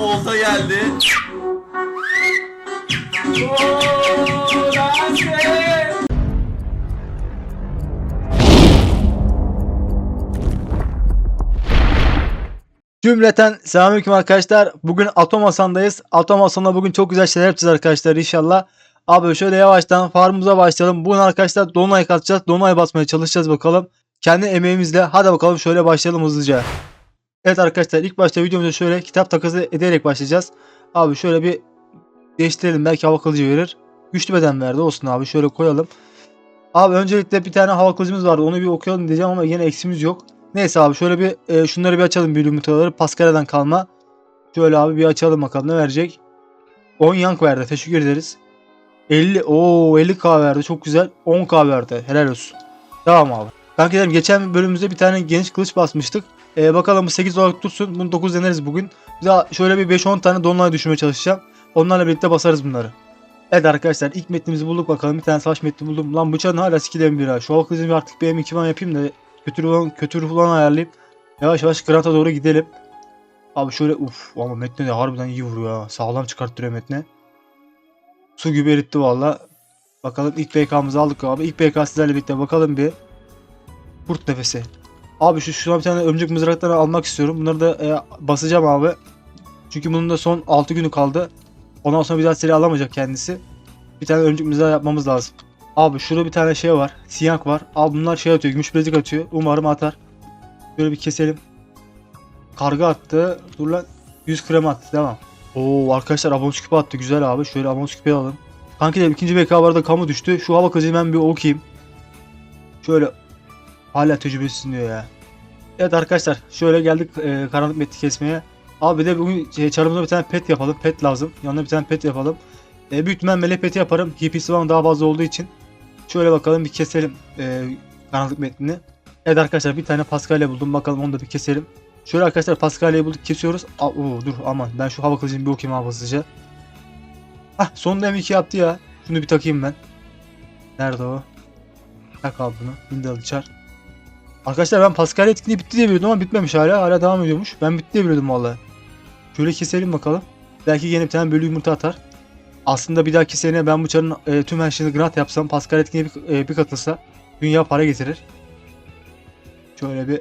Olta geldi. Cümleten selamünaleyküm arkadaşlar. Bugün Atom Hasan'dayız. Atom Hasan'la bugün çok güzel şeyler yapacağız arkadaşlar inşallah. Abi şöyle yavaştan farmımıza başlayalım. Bugün arkadaşlar Donay katacağız. Donay basmaya çalışacağız bakalım. Kendi emeğimizle. Hadi bakalım şöyle başlayalım hızlıca. Evet arkadaşlar ilk başta videomuza şöyle kitap takası ederek başlayacağız. Abi şöyle bir değiştirelim. Belki hava kılıcı verir. Güçlü beden verdi olsun abi. Şöyle koyalım. Abi öncelikle bir tane hava kılıcımız vardı. Onu bir okuyalım diyeceğim ama yine eksimiz yok. Neyse abi şöyle bir e, şunları bir açalım büyülü yumurtaları. Pascal'den kalma. Şöyle abi bir açalım bakalım ne verecek. 10 yank verdi. Teşekkür ederiz. 50 o 50k verdi. Çok güzel. 10k verdi. Helal olsun. Tamam abi. Kankilerim geçen bölümümüzde bir tane geniş kılıç basmıştık. E, bakalım bu 8 olarak tutsun. Bunu 9 deneriz bugün. Bir daha şöyle bir 5-10 tane donlay düşürmeye çalışacağım. Onlarla birlikte basarız bunları. Evet arkadaşlar ilk metnimizi bulduk bakalım. Bir tane savaş metni buldum. Lan bıçağın hala skill'e bir ha. Şu bir artık bir M2 man yapayım da kötü ruhlan, kötü ruhlan ayarlayıp yavaş yavaş Grant'a doğru gidelim. Abi şöyle uf ama Metne de harbiden iyi vuruyor ha. Sağlam çıkarttırıyor Metne. Su gibi eritti valla. Bakalım ilk BK'mızı aldık abi. İlk BK sizlerle birlikte bakalım bir. Kurt nefesi. Abi şu şuna bir tane örümcek mızraklarını almak istiyorum. Bunları da e, basacağım abi. Çünkü bunun da son 6 günü kaldı. Ondan sonra bir daha seri alamayacak kendisi. Bir tane örümcek mızrağı yapmamız lazım. Abi şurada bir tane şey var. Siyank var. Abi bunlar şey atıyor. Gümüş bilezik atıyor. Umarım atar. Böyle bir keselim. Karga attı. Dur lan. 100 krem attı. Devam. Oo arkadaşlar abonus küpe attı. Güzel abi. Şöyle abonus küpe alalım. Kanki de ikinci BK vardı kamu düştü. Şu hava kazıyı ben bir okuyayım. Şöyle. Hala tecrübesiz diyor ya. Evet arkadaşlar. Şöyle geldik e, karanlık metni kesmeye. Abi de bugün şey, çarımıza bir tane pet yapalım. Pet lazım. Yanına bir tane pet yapalım. E, büyük ihtimal melek peti yaparım. HP'si falan daha fazla olduğu için. Şöyle bakalım bir keselim e, karanlık metnini. Evet arkadaşlar bir tane Pascal'e buldum. Bakalım onu da bir keselim. Şöyle arkadaşlar Pascal'e bulduk kesiyoruz. Aa, oo, dur aman ben şu hava kılıcını bir okuyayım abi hızlıca. Hah sonunda M2 yaptı ya. Şunu bir takayım ben. Nerede o? Tak al bunu. Bindal çar. Arkadaşlar ben Pascal etkinliği bitti diye biliyordum ama bitmemiş hala. Hala devam ediyormuş. Ben bitti diye biliyordum vallahi. Şöyle keselim bakalım. Belki yine bir tane bölü yumurta atar. Aslında bir dahaki sene ben bu çarın e, tüm her şeyini grant yapsam Pascal etkinliğe bir, e, bir katılsa dünya para getirir. Şöyle bir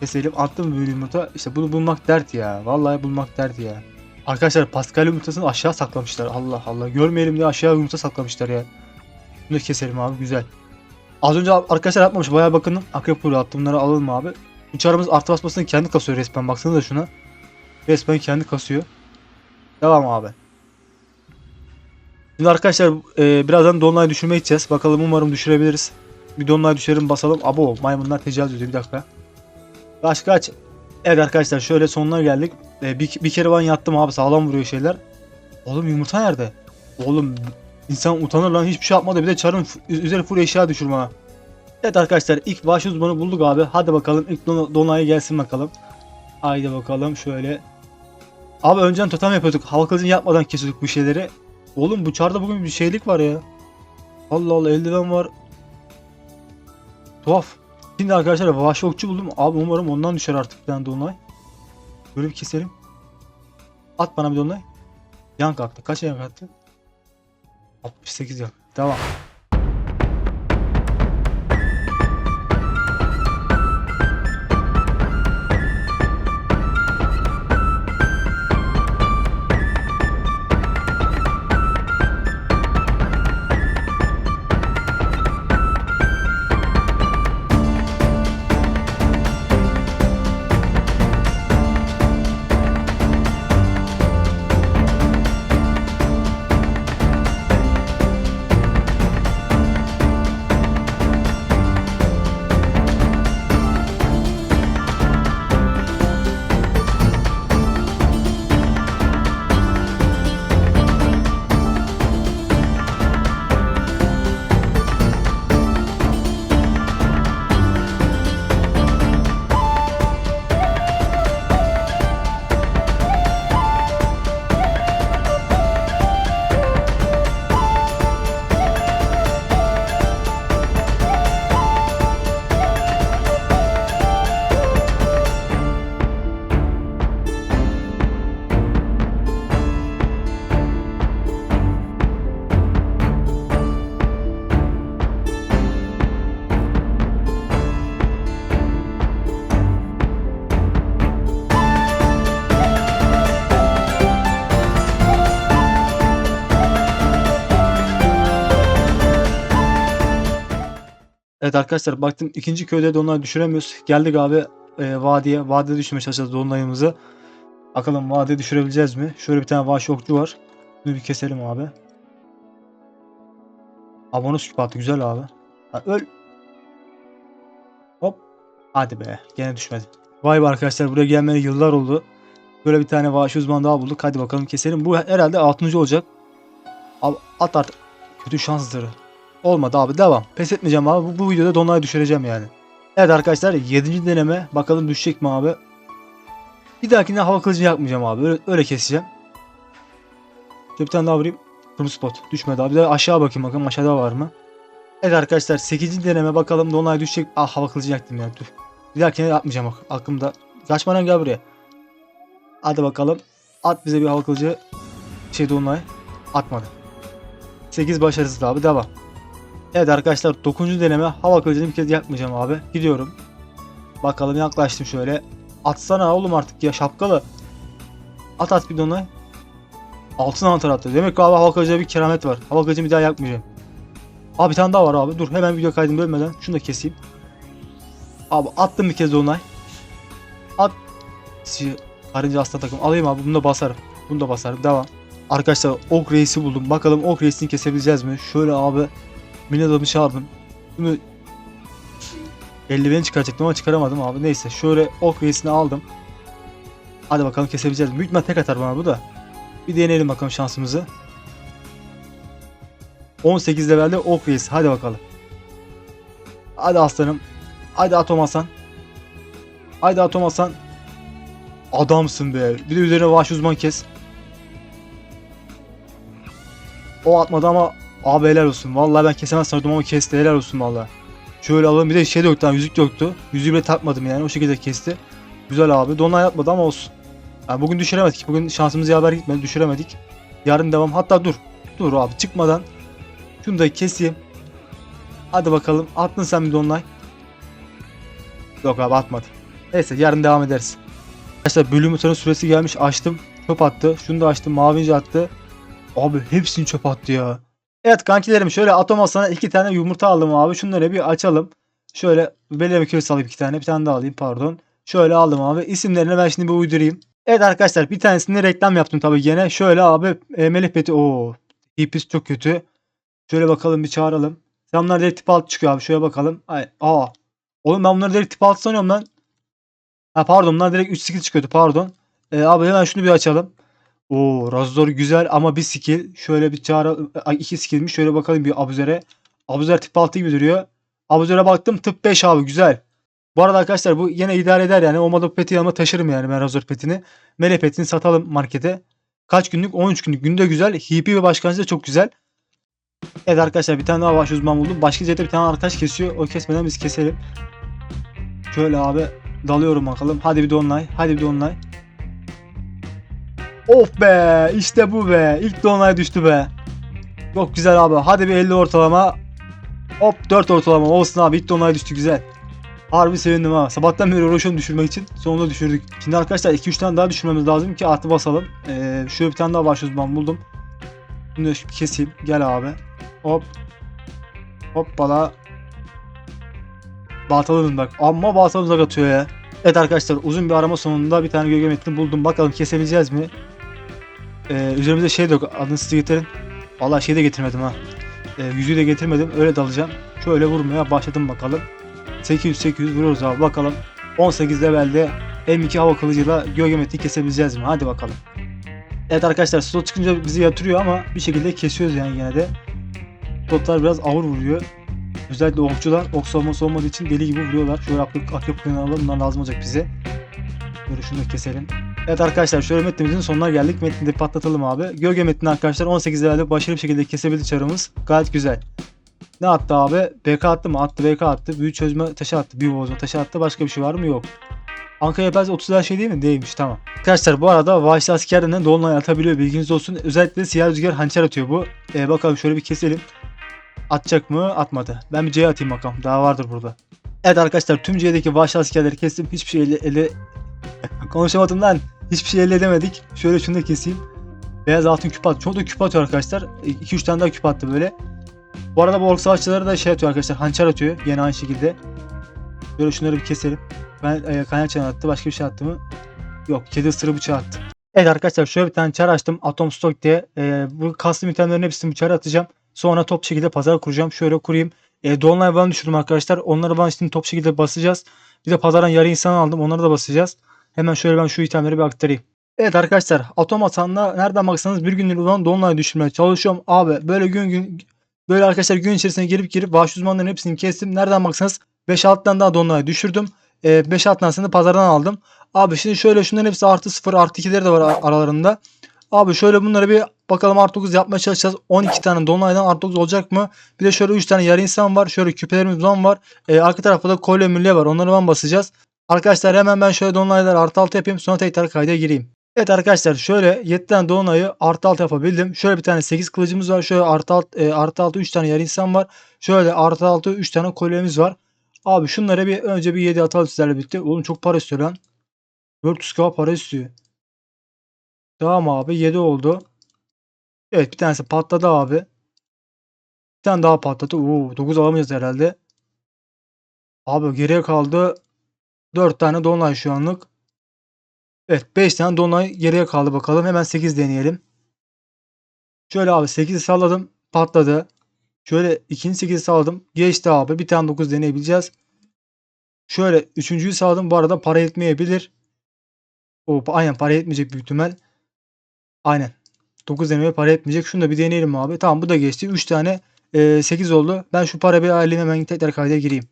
keselim. Attım mı bölü yumurta? İşte bunu bulmak dert ya. Vallahi bulmak dert ya. Arkadaşlar Pascal yumurtasını aşağı saklamışlar. Allah Allah. Görmeyelim diye aşağı yumurta saklamışlar ya. Bunu keselim abi güzel. Az önce arkadaşlar yapmamış bayağı bakın akrep kuru attı bunları alalım abi. Bu çarımız artı basmasını kendi kasıyor resmen baksanıza şuna. Resmen kendi kasıyor. Devam abi. Şimdi arkadaşlar e, birazdan donlayı düşürmeye gideceğiz. Bakalım umarım düşürebiliriz. Bir donlayı düşürelim basalım. Abo maymunlar tecavüz ediyor bir dakika. Kaç kaç. Evet arkadaşlar şöyle sonuna geldik. E, bir, bir kere ben yattım abi sağlam vuruyor şeyler. Oğlum yumurta nerede? Oğlum insan utanır lan hiçbir şey yapmadı bir de çarın üzeri full eşya düşürme. Evet arkadaşlar ilk baş uzmanı bulduk abi. Hadi bakalım ilk don donaya gelsin bakalım. Haydi bakalım şöyle. Abi önceden totem yapıyorduk. Hava kılıcını yapmadan kesiyorduk bu şeyleri. Oğlum bu çarda bugün bir şeylik var ya. Allah Allah eldiven var. Tuhaf. Şimdi arkadaşlar vahşi okçu buldum. Abi umarım ondan düşer artık bir tane donay. Böyle bir keselim. At bana bir donay. Yank attı. Kaç yank attı? 68 yank. Tamam. Evet arkadaşlar baktım ikinci köyde Dolunay düşüremiyoruz. Geldik abi e, vadiye. Vadide düşürmeye çalışacağız Dolunay'ımızı. Bakalım vadide düşürebileceğiz mi? Şöyle bir tane vahşi okçu var. Bunu bir keselim abi. Abonus küpü attı güzel abi. Ha, öl. Hop. Hadi be. Gene düşmedi. Vay be arkadaşlar buraya gelmeli yıllar oldu. Böyle bir tane vahşi uzman daha bulduk. Hadi bakalım keselim. Bu herhalde 6. olacak. Abi at artık. Kötü şansları. Olmadı abi devam. Pes etmeyeceğim abi. Bu, bu videoda Dolunay'ı düşüreceğim yani. Evet arkadaşlar 7. deneme. Bakalım düşecek mi abi? Bir dahakine hava kılıcı yapmayacağım abi. Öyle, öyle keseceğim. Şöyle bir tane daha vurayım. Kırmızı spot. Düşmedi abi. Bir aşağı bakayım bakalım aşağıda var mı? Evet arkadaşlar 8. deneme bakalım Dolunay düşecek. Ah hava kılıcı yaktım ya. Dur. Bir dahakine yapmayacağım bak. Aklımda. Kaçmadan gel buraya. Hadi bakalım. At bize bir hava kılıcı. Şey Dolunay. Atmadı. 8 başarısız abi devam. Evet arkadaşlar 9. deneme hava kılıcını bir kez yakmayacağım abi. Gidiyorum. Bakalım yaklaştım şöyle. Atsana oğlum artık ya şapkalı. At at bir de onu. Altın anahtar attı. Demek ki abi hava kılıcında bir keramet var. Hava kılıcını bir daha yakmayacağım. Abi bir tane daha var abi. Dur hemen video kaydını bölmeden şunu da keseyim. Abi attım bir kez dolunay. At. Karınca hasta takım. Alayım abi bunu da basarım. Bunu da basarım. Devam. Arkadaşlar ok reisi buldum. Bakalım ok reisini kesebileceğiz mi? Şöyle abi Minadamı çağırdım. Bunu eldiveni çıkaracaktım ama çıkaramadım abi. Neyse şöyle ok reisini aldım. Hadi bakalım kesebileceğiz. Büyük tek atar bana bu da. Bir deneyelim bakalım şansımızı. 18 levelde ok reisi. Hadi bakalım. Hadi aslanım. Hadi Atom Hasan. Hadi Atom Hasan. Adamsın be. Bir de üzerine vahşi uzman kes. O atmadı ama abi helal olsun. Vallahi ben kesemez sanıyordum ama kesti helal olsun vallahi. Şöyle alalım bir de şey de yoktu ha, yüzük yoktu. Yüzüğü bile takmadım yani o şekilde kesti. Güzel abi. Donay yapmadı ama olsun. Yani bugün düşüremedik. Bugün şansımız yaver gitmedi. Düşüremedik. Yarın devam. Hatta dur. Dur abi çıkmadan. Şunu da keseyim. Hadi bakalım. Attın sen bir Donay. Yok abi atmadı. Neyse yarın devam ederiz. Arkadaşlar bölüm butonun süresi gelmiş. Açtım. Çöp attı. Şunu da açtım. Mavinci attı. Abi hepsini çöp attı ya. Evet kankilerim şöyle atom masana iki tane yumurta aldım abi. Şunları bir açalım. Şöyle belirleme küresi alayım iki tane. Bir tane daha alayım pardon. Şöyle aldım abi. İsimlerini ben şimdi bir uydurayım. Evet arkadaşlar bir tanesini reklam yaptım tabii gene. Şöyle abi e, Melih Peti. Oo. Hipis çok kötü. Şöyle bakalım bir çağıralım. Sen bunlar direkt tip altı çıkıyor abi. Şöyle bakalım. Ay, aa. Oğlum ben bunları direkt tip altı sanıyorum lan. Ha pardon bunlar direkt 3 skill çıkıyordu pardon. E, abi hemen şunu bir açalım. Oo Razor güzel ama bir skill. Şöyle bir çağrı iki skillmiş. Şöyle bakalım bir Abuzer'e. Abuzer tip 6 gibi duruyor. Abuzer'e baktım tıp 5 abi güzel. Bu arada arkadaşlar bu yine idare eder yani. Olmadı peti yanıma taşırım yani ben Razor petini. Mele petini satalım markete. Kaç günlük? 13 günlük. Günde güzel. Hipi ve başkancı da çok güzel. Evet arkadaşlar bir tane daha baş uzman buldum. Başka cepte bir tane arkadaş kesiyor. O kesmeden biz keselim. Şöyle abi dalıyorum bakalım. Hadi bir donlay. Hadi bir donlay. Of be işte bu be. İlk donay düştü be. Çok güzel abi. Hadi bir 50 ortalama. Hop 4 ortalama olsun abi. İlk donay düştü güzel. Harbi sevindim ha. Sabahtan beri uğraşıyorum düşürmek için. Sonunda düşürdük. Şimdi arkadaşlar 2-3 tane daha düşürmemiz lazım ki artı basalım. Ee, şöyle bir tane daha baş uzman buldum. Bunu keseyim. Gel abi. Hop. Hoppala. Baltalı bak. Amma baltalı mızrak atıyor ya. Evet arkadaşlar uzun bir arama sonunda bir tane gölge metni buldum. Bakalım kesebileceğiz mi? Ee, üzerimizde şey de yok. Adını size getirin. Vallahi şey de getirmedim ha. Ee, yüzüğü de getirmedim. Öyle dalacağım. Şöyle vurmaya başladım bakalım. 800-800 vuruyoruz abi bakalım. 18 levelde M2 hava kılıcıyla gölge metni kesebileceğiz mi? Hadi bakalım. Evet arkadaşlar slot çıkınca bizi yatırıyor ama bir şekilde kesiyoruz yani yine de. Slotlar biraz ağır vuruyor. Özellikle okçular ok savunması olmadığı için deli gibi vuruyorlar. Şöyle akrep, akrep alalım. Bunlar lazım olacak bize. Böyle şunu da keselim. Evet arkadaşlar şöyle metnimizin sonuna geldik. Metni de patlatalım abi. Gölge metnini arkadaşlar 18 lirayla başarılı bir şekilde kesebildi çarımız. Gayet güzel. Ne attı abi? BK attı mı? Attı BK attı. Büyü çözme taşı attı. Büyü bozma taşı attı. Başka bir şey var mı? Yok. Ankara Yapaz 30 lira şey değil mi? Değilmiş tamam. Arkadaşlar bu arada vahşi askerden dolunay atabiliyor bilginiz olsun. Özellikle siyah rüzgar hançer atıyor bu. Ee, bakalım şöyle bir keselim. Atacak mı? Atmadı. Ben bir C atayım bakalım. Daha vardır burada. Evet arkadaşlar tüm C'deki vahşi askerleri kestim. Hiçbir şey ele... ele... Konuşamadım. Hiçbir şey elde edemedik. Şöyle şunu da keseyim. Beyaz altın küp attı. Çok da küp atıyor arkadaşlar. 2-3 tane daha küp attı böyle. Bu arada bu ork savaşçıları da şey atıyor arkadaşlar. Hançer atıyor. Yine aynı şekilde. Böyle şunları bir keselim. Ben e, kaynak çanı attı. Başka bir şey attı mı? Yok. Kedi ısırığı bıçağı attı. Evet arkadaşlar şöyle bir tane çar açtım. Atom Stock diye. E, bu custom itemlerin hepsini bu çara atacağım. Sonra top şekilde pazar kuracağım. Şöyle kurayım. E, Dolunay falan düşürdüm arkadaşlar. Onları ben şimdi top şekilde basacağız. Bir de pazardan yarı insan aldım. Onları da basacağız. Hemen şöyle ben şu itemleri bir aktarayım. Evet arkadaşlar atom atanda nereden baksanız bir günlük olan dolunay düşürmeye çalışıyorum. Abi böyle gün gün böyle arkadaşlar gün içerisine girip girip vahşi uzmanların hepsini kestim. Nereden baksanız 5-6 tane daha dolunay düşürdüm. E, 5-6 tanesini pazardan aldım. Abi şimdi şöyle şunların hepsi artı 0 artı 2'leri de var ar- aralarında. Abi şöyle bunları bir bakalım artı 9 yapmaya çalışacağız. 12 tane dolunaydan artı 9 olacak mı? Bir de şöyle 3 tane yarı insan var. Şöyle küpelerimiz var. E, arka tarafta da kolye mülye var. Onları ben basacağız. Arkadaşlar hemen ben şöyle dolunayları artı 6 yapayım. Sonra tekrar kayda gireyim. Evet arkadaşlar şöyle 7 tane dolunayı artı 6 yapabildim. Şöyle bir tane 8 kılıcımız var. Şöyle artı 6, e, artı 6 3 tane yarı insan var. Şöyle artı 6 3 tane kolyemiz var. Abi şunlara bir önce bir 7 atalım sizlerle birlikte. Oğlum çok para istiyor lan. 400k para istiyor. Tamam abi 7 oldu. Evet bir tanesi patladı abi. Bir tane daha patladı. Oo 9 alamayacağız herhalde. Abi geriye kaldı 4 tane dolunay şu anlık. Evet 5 tane dolunay geriye kaldı bakalım. Hemen 8 deneyelim. Şöyle abi 8'i salladım. Patladı. Şöyle ikinci 8'i salladım. Geçti abi. Bir tane 9 deneyebileceğiz. Şöyle üçüncüyü sağladım. Bu arada para yetmeyebilir. O aynen para yetmeyecek büyük ihtimal. Aynen. 9 denemeye para etmeyecek. Şunu da bir deneyelim abi. Tamam bu da geçti. 3 tane e, 8 oldu. Ben şu para bir alayım hemen tekrar kayda gireyim.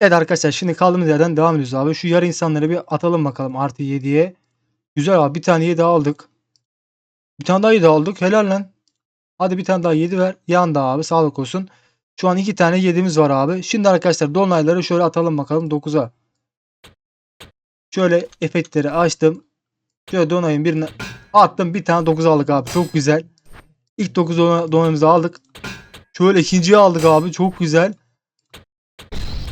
Evet arkadaşlar şimdi kaldığımız yerden devam ediyoruz abi. Şu yarı insanları bir atalım bakalım artı 7'ye. Güzel abi bir tane 7 aldık. Bir tane daha 7 aldık. Helal lan. Hadi bir tane daha 7 ver. Yanda abi sağlık olsun. Şu an 2 tane 7'miz var abi. Şimdi arkadaşlar dolunayları şöyle atalım bakalım 9'a. Şöyle efektleri açtım. Şöyle donayın birine attım. Bir tane 9 aldık abi. Çok güzel. İlk 9 donayımızı aldık. Şöyle ikinciyi aldık abi. Çok güzel.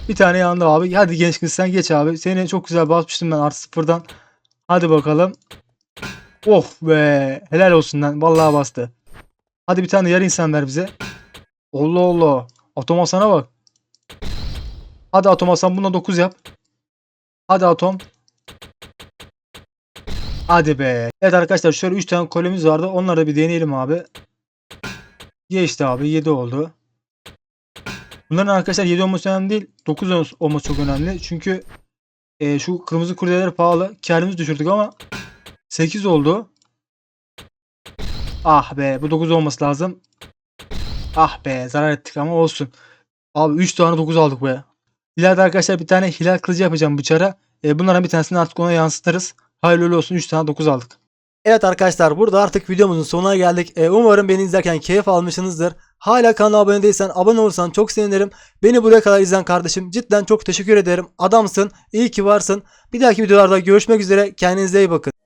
Bir tane yandı abi. Hadi genç kız sen geç abi. Seni çok güzel basmıştım ben artı sıfırdan. Hadi bakalım. Of be. Helal olsun lan. Vallahi bastı. Hadi bir tane yarı insan ver bize. Allah Allah. Atom Hasan'a bak. Hadi Atom Hasan buna 9 yap. Hadi Atom. Hadi be. Evet arkadaşlar şöyle 3 tane kolemiz vardı. Onları da bir deneyelim abi. Geçti abi 7 oldu. Bunların arkadaşlar 7 olması önemli değil. 9 olması çok önemli. Çünkü e, şu kırmızı kuryeler pahalı. Karımızı düşürdük ama 8 oldu. Ah be bu 9 olması lazım. Ah be zarar ettik ama olsun. Abi 3 tane 9 aldık be. İleride arkadaşlar bir tane hilal kılıcı yapacağım bıçara. E, bunların bir tanesini artık ona yansıtırız. Hayırlı olsun 3 tane 9 aldık. Evet arkadaşlar burada artık videomuzun sonuna geldik. E, umarım beni izlerken keyif almışsınızdır. Hala kanala abone değilsen abone olursan çok sevinirim. Beni buraya kadar izleyen kardeşim cidden çok teşekkür ederim. Adamsın. iyi ki varsın. Bir dahaki videolarda görüşmek üzere. Kendinize iyi bakın.